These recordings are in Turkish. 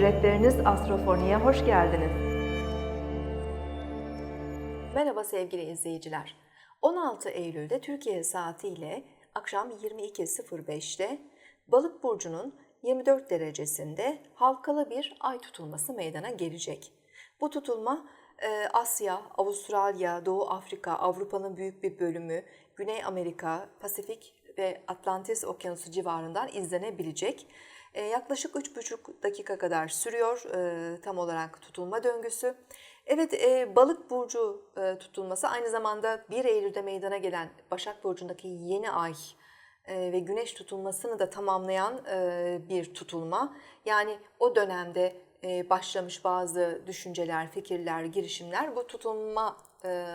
Rehberiniz Astrofoni'ye hoş geldiniz. Merhaba sevgili izleyiciler. 16 Eylül'de Türkiye saatiyle akşam 22.05'te Balık burcunun 24 derecesinde halkalı bir ay tutulması meydana gelecek. Bu tutulma e, Asya, Avustralya, Doğu Afrika, Avrupa'nın büyük bir bölümü, Güney Amerika, Pasifik ve Atlantis Okyanusu civarından izlenebilecek. E, Yaklaşık 3,5 dakika kadar sürüyor e, tam olarak tutulma döngüsü. Evet, e, balık burcu e, tutulması aynı zamanda 1 Eylül'de meydana gelen Başak Burcu'ndaki yeni ay ve güneş tutulmasını da tamamlayan bir tutulma. Yani o dönemde başlamış bazı düşünceler, fikirler, girişimler bu tutulma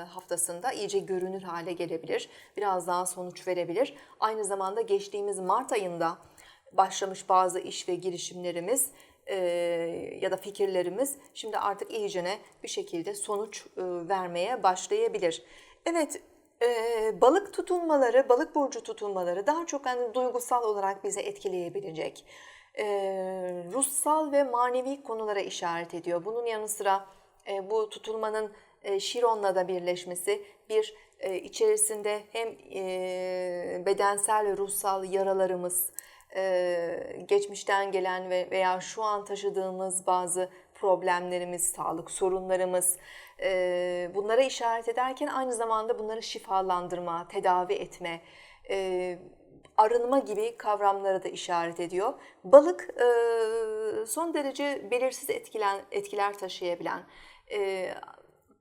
haftasında iyice görünür hale gelebilir. Biraz daha sonuç verebilir. Aynı zamanda geçtiğimiz Mart ayında başlamış bazı iş ve girişimlerimiz e, ya da fikirlerimiz şimdi artık iyicene bir şekilde sonuç e, vermeye başlayabilir. Evet, e, balık tutulmaları, balık burcu tutulmaları daha çok hani duygusal olarak bizi etkileyebilecek. E, ruhsal ve manevi konulara işaret ediyor. Bunun yanı sıra e, bu tutulmanın e, Şiron'la da birleşmesi bir e, içerisinde hem e, bedensel ve ruhsal yaralarımız, geçmişten gelen ve veya şu an taşıdığımız bazı problemlerimiz, sağlık sorunlarımız bunlara işaret ederken aynı zamanda bunları şifalandırma, tedavi etme, arınma gibi kavramlara da işaret ediyor. Balık son derece belirsiz etkilen, etkiler taşıyabilen,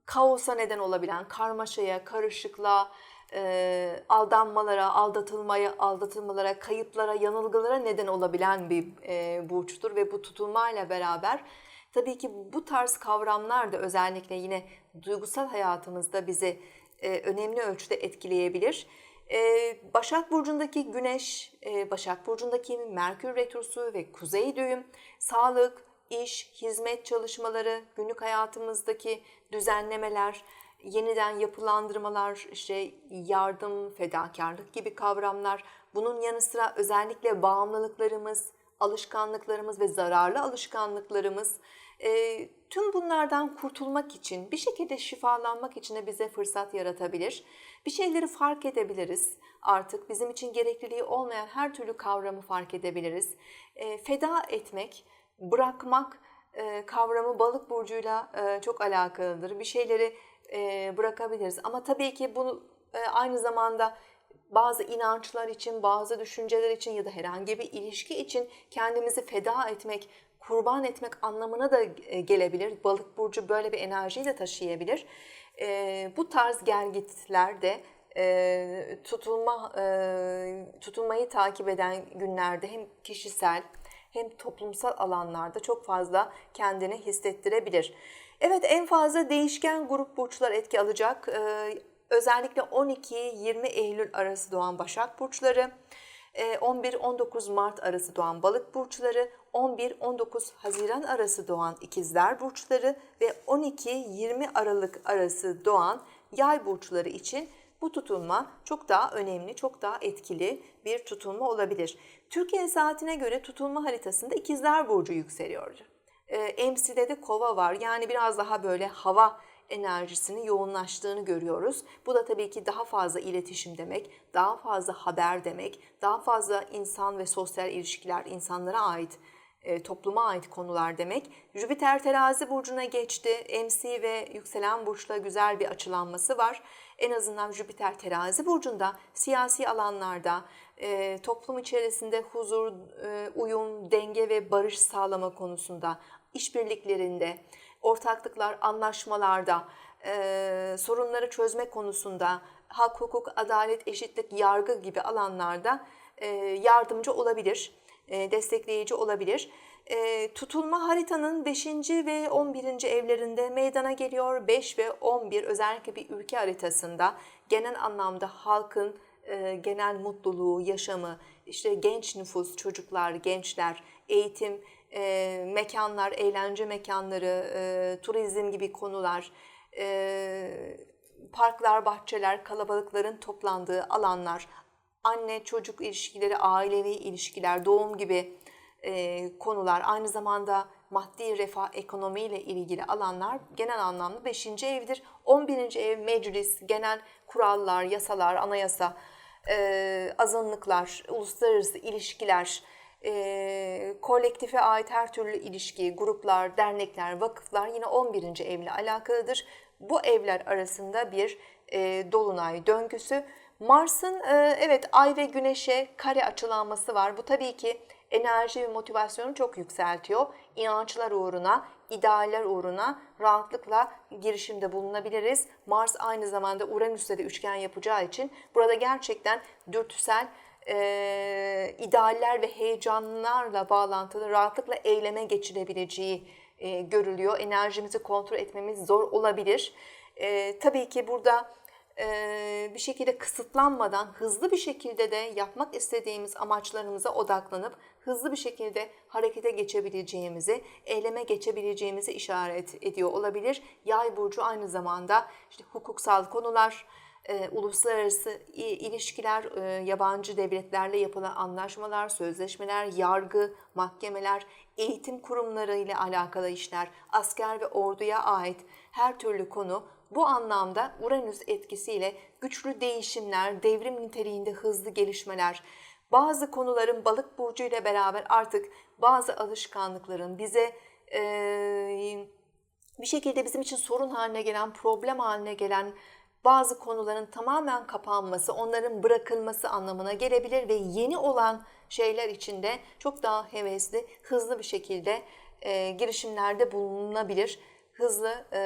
kaosa neden olabilen, karmaşaya, karışıklığa, e, aldanmalara, aldatılmaya, aldatılmalara, kayıplara, yanılgılara neden olabilen bir e, burçtur ve bu tutulmayla beraber tabii ki bu tarz kavramlar da özellikle yine duygusal hayatımızda bizi e, önemli ölçüde etkileyebilir. E, Başak Burcu'ndaki Güneş, e, Başak Burcu'ndaki Merkür Retrosu ve Kuzey Düğüm, sağlık, iş, hizmet çalışmaları, günlük hayatımızdaki düzenlemeler, yeniden yapılandırmalar, işte yardım, fedakarlık gibi kavramlar. Bunun yanı sıra özellikle bağımlılıklarımız, alışkanlıklarımız ve zararlı alışkanlıklarımız e, tüm bunlardan kurtulmak için, bir şekilde şifalanmak için de bize fırsat yaratabilir. Bir şeyleri fark edebiliriz artık. Bizim için gerekliliği olmayan her türlü kavramı fark edebiliriz. E, feda etmek, bırakmak e, kavramı balık burcuyla e, çok alakalıdır. Bir şeyleri e, bırakabiliriz. Ama tabii ki bunu e, aynı zamanda bazı inançlar için, bazı düşünceler için ya da herhangi bir ilişki için kendimizi feda etmek, kurban etmek anlamına da e, gelebilir. Balık burcu böyle bir enerjiyi de taşıyabilir. E, bu tarz gelgitler de e, tutulma e, tutulmayı takip eden günlerde hem kişisel hem toplumsal alanlarda çok fazla kendini hissettirebilir. Evet en fazla değişken grup burçlar etki alacak. Ee, özellikle 12-20 Eylül arası doğan Başak burçları, 11-19 Mart arası doğan Balık burçları, 11-19 Haziran arası doğan İkizler burçları ve 12-20 Aralık arası doğan Yay burçları için bu tutulma çok daha önemli, çok daha etkili bir tutulma olabilir. Türkiye saatine göre tutulma haritasında İkizler burcu yükseliyor. E, MC'de de kova var. Yani biraz daha böyle hava enerjisinin yoğunlaştığını görüyoruz. Bu da tabii ki daha fazla iletişim demek, daha fazla haber demek, daha fazla insan ve sosyal ilişkiler, insanlara ait e, topluma ait konular demek. Jüpiter terazi burcuna geçti. MC ve yükselen burçla güzel bir açılanması var. En azından Jüpiter terazi burcunda siyasi alanlarda e, toplum içerisinde huzur, e, uyum, denge ve barış sağlama konusunda, işbirliklerinde, ortaklıklar, anlaşmalarda, sorunları çözme konusunda, hak, hukuk, adalet, eşitlik, yargı gibi alanlarda yardımcı olabilir destekleyici olabilir. E, tutulma haritanın 5. ve 11. evlerinde meydana geliyor. 5 ve 11 özellikle bir ülke haritasında genel anlamda halkın e, genel mutluluğu, yaşamı, işte genç nüfus, çocuklar, gençler, eğitim, mekanlar, eğlence mekanları, turizm gibi konular, parklar, bahçeler, kalabalıkların toplandığı alanlar, anne çocuk ilişkileri, ailevi ilişkiler, doğum gibi e, konular, aynı zamanda maddi refah, ekonomiyle ilgili alanlar genel anlamda 5. evdir. 11. ev meclis, genel kurallar, yasalar, anayasa, e, azınlıklar, uluslararası ilişkiler, e, kolektife ait her türlü ilişki, gruplar, dernekler, vakıflar yine 11. evle alakalıdır. Bu evler arasında bir e, dolunay döngüsü. Mars'ın e, evet Ay ve Güneş'e kare açılanması var. Bu tabii ki enerji ve motivasyonu çok yükseltiyor. İnançlar uğruna, idealler uğruna rahatlıkla girişimde bulunabiliriz. Mars aynı zamanda Uranüs'te de üçgen yapacağı için burada gerçekten dürtüsel e, idealler ve heyecanlarla bağlantılı rahatlıkla eyleme geçirebileceği e, görülüyor. Enerjimizi kontrol etmemiz zor olabilir. E, tabii ki burada bir şekilde kısıtlanmadan hızlı bir şekilde de yapmak istediğimiz amaçlarımıza odaklanıp hızlı bir şekilde harekete geçebileceğimizi, eyleme geçebileceğimizi işaret ediyor olabilir. Yay burcu aynı zamanda işte hukuksal konular, e, uluslararası ilişkiler, yabancı devletlerle yapılan anlaşmalar, sözleşmeler, yargı, mahkemeler, eğitim kurumları ile alakalı işler, asker ve orduya ait her türlü konu bu anlamda Uranüs etkisiyle güçlü değişimler, devrim niteliğinde hızlı gelişmeler, bazı konuların balık burcu ile beraber artık bazı alışkanlıkların bize eee bir şekilde bizim için sorun haline gelen, problem haline gelen bazı konuların tamamen kapanması, onların bırakılması anlamına gelebilir ve yeni olan şeyler için de çok daha hevesli, hızlı bir şekilde e, girişimlerde bulunabilir. Hızlı, e,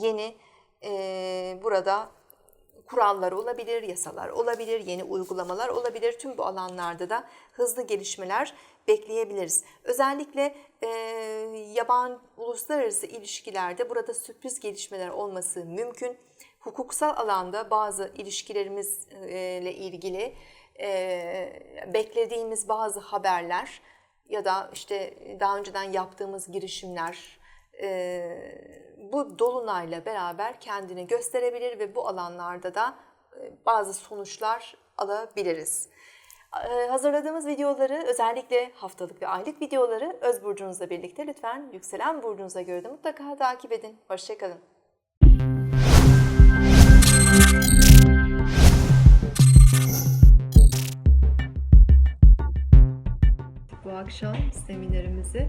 yeni e, burada kurallar olabilir, yasalar olabilir, yeni uygulamalar olabilir. Tüm bu alanlarda da hızlı gelişmeler bekleyebiliriz. Özellikle e, yaban uluslararası ilişkilerde burada sürpriz gelişmeler olması mümkün. Hukuksal alanda bazı ilişkilerimizle ilgili e, beklediğimiz bazı haberler ya da işte daha önceden yaptığımız girişimler e, bu dolunayla beraber kendini gösterebilir ve bu alanlarda da bazı sonuçlar alabiliriz. Hazırladığımız videoları özellikle haftalık ve aylık videoları öz burcunuzla birlikte lütfen yükselen burcunuza göre de mutlaka takip edin. Hoşçakalın. Bu akşam seminerimizi